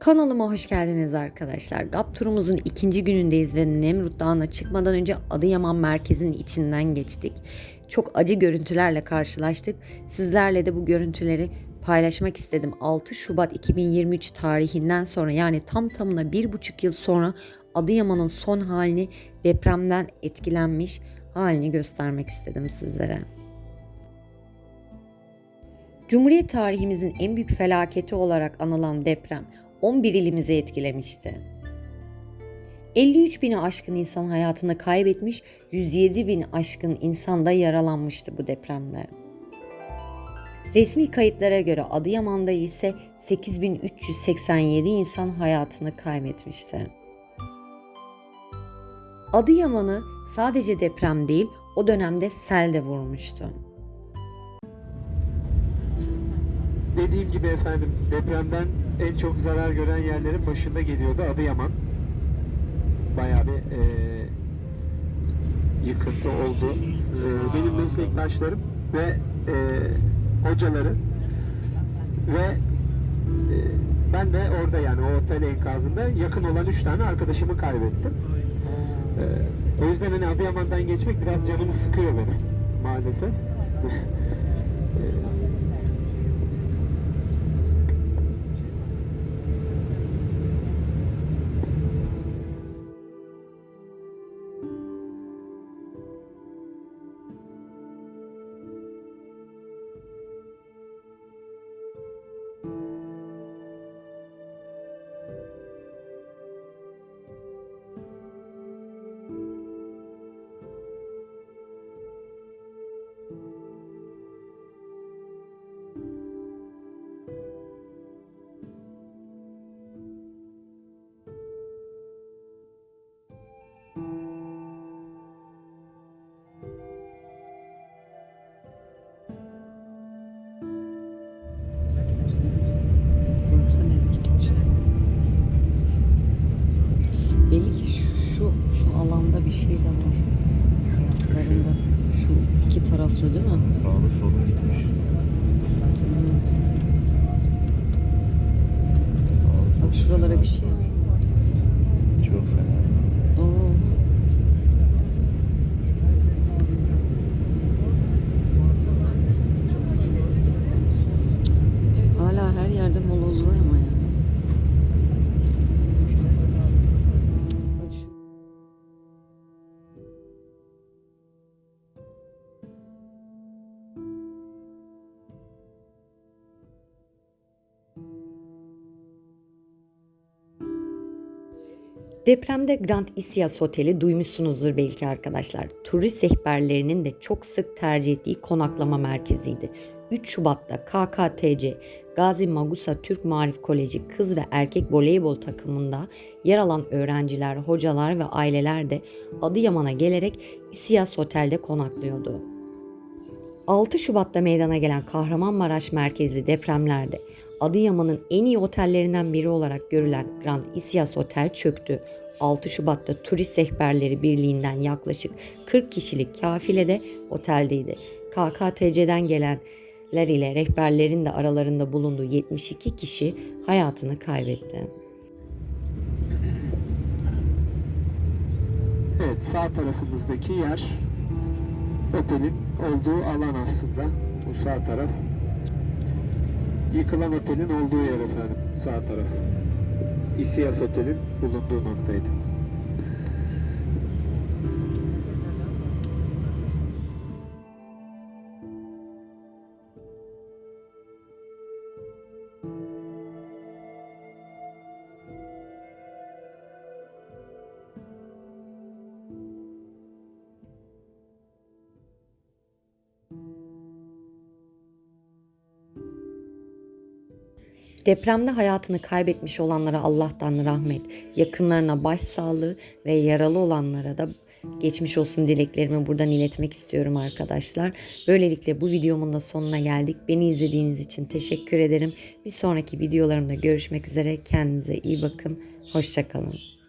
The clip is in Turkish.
Kanalıma hoş geldiniz arkadaşlar. GAP turumuzun ikinci günündeyiz ve Nemrut Dağı'na çıkmadan önce Adıyaman merkezinin içinden geçtik. Çok acı görüntülerle karşılaştık. Sizlerle de bu görüntüleri paylaşmak istedim. 6 Şubat 2023 tarihinden sonra yani tam tamına bir buçuk yıl sonra Adıyaman'ın son halini depremden etkilenmiş halini göstermek istedim sizlere. Cumhuriyet tarihimizin en büyük felaketi olarak anılan deprem 11 ilimizi etkilemişti. 53 bini aşkın insan hayatını kaybetmiş, 107 bin aşkın insan da yaralanmıştı bu depremde. Resmi kayıtlara göre Adıyaman'da ise 8387 insan hayatını kaybetmişti. Adıyaman'ı sadece deprem değil, o dönemde sel de vurmuştu. Dediğim gibi efendim depremden en çok zarar gören yerlerin başında geliyordu Adıyaman. Bayağı bir e, yıkıntı oldu. E, benim meslektaşlarım ve e, hocaları ve e, ben de orada yani o otel enkazında yakın olan üç tane arkadaşımı kaybettim. E, o yüzden hani Adıyaman'dan geçmek biraz canımı sıkıyor benim maalesef. şey de var. Şuralarında. Şu iki taraflı değil mi? Sağda solda gitmiş. Evet. Solda. Bak şuralara bir şey. Çok fena. Depremde Grand Isias Oteli duymuşsunuzdur belki arkadaşlar. Turist rehberlerinin de çok sık tercih ettiği konaklama merkeziydi. 3 Şubat'ta KKTC Gazi Magusa Türk Marif Koleji kız ve erkek voleybol takımında yer alan öğrenciler, hocalar ve aileler de Adıyaman'a gelerek Isias Otel'de konaklıyordu. 6 Şubat'ta meydana gelen Kahramanmaraş merkezli depremlerde Adıyaman'ın en iyi otellerinden biri olarak görülen Grand Isias Otel çöktü. 6 Şubat'ta Turist Rehberleri Birliği'nden yaklaşık 40 kişilik kafile de oteldeydi. KKTC'den gelenler ile rehberlerin de aralarında bulunduğu 72 kişi hayatını kaybetti. Evet, sağ tarafımızdaki yer otelin olduğu alan aslında. Bu sağ taraf. Yıkılan otelin olduğu yer efendim. Sağ taraf. İsiyas Otel'in bulunduğu noktaydı. Depremde hayatını kaybetmiş olanlara Allah'tan rahmet, yakınlarına başsağlığı ve yaralı olanlara da geçmiş olsun dileklerimi buradan iletmek istiyorum arkadaşlar. Böylelikle bu videomun da sonuna geldik. Beni izlediğiniz için teşekkür ederim. Bir sonraki videolarımda görüşmek üzere. Kendinize iyi bakın. Hoşçakalın.